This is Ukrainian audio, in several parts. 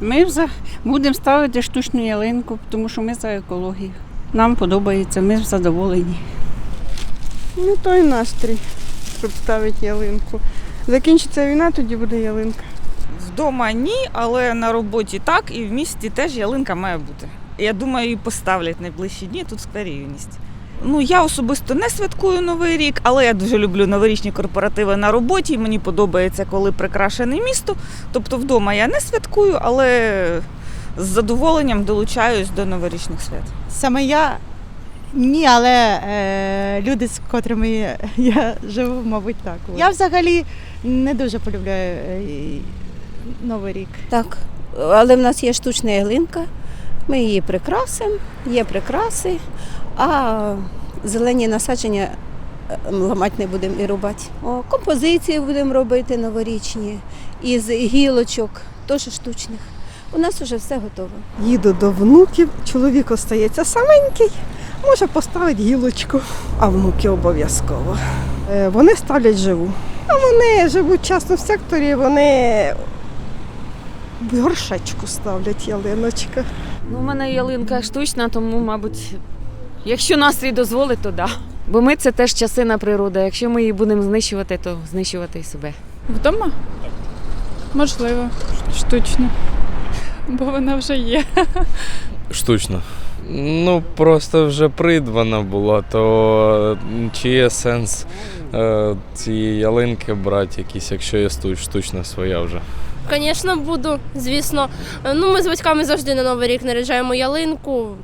Ми будемо ставити штучну ялинку, тому що ми за екологію. Нам подобається, ми задоволені. Ну той настрій, щоб ставити ялинку. Закінчиться війна, тоді буде ялинка. Вдома ні, але на роботі так, і в місті теж ялинка має бути. Я думаю, її поставлять найближчі дні тут в юність. Ну, я особисто не святкую Новий рік, але я дуже люблю новорічні корпоративи на роботі. Мені подобається, коли прикрашене місто. Тобто вдома я не святкую, але з задоволенням долучаюсь до новорічних свят. Саме я ні, але е, люди, з котрими я живу, мабуть, так. Я взагалі не дуже полюбляю е, Новий рік. Так, але в нас є штучна ялинка, ми її прикрасимо, є прикраси, а зелені насадження е, ламати не будемо і рубати. О, композиції будемо робити новорічні із гілочок, теж штучних. У нас вже все готово. Їду до внуків, чоловік остається саменький, може поставити гілочку, а внуки обов'язково. Е, Вони ставлять живу. А вони живуть часто в секторі, вони горшечку ставлять ялиночка. Ну, у мене ялинка штучна, тому, мабуть, якщо настрій дозволить, то да. Бо ми це теж частина природи. Якщо ми її будемо знищувати, то знищувати і себе. Вдома? Можливо, штучно. Бо вона вже є. Штучно. Ну, просто вже придбана була, то чи є сенс е, цієї ялинки брати якісь, якщо є штучна своя вже. Звісно, буду, звісно. Ну, ми з батьками завжди на Новий рік наряджаємо ялинку.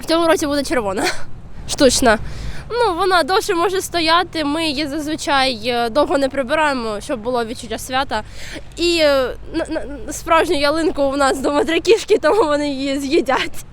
В цьому році буде червона, штучна. Ну, вона довше може стояти. Ми її зазвичай е, довго не прибираємо, щоб було відчуття свята. І е, справжню ялинку у нас вдома три кішки, тому вони її з'їдять.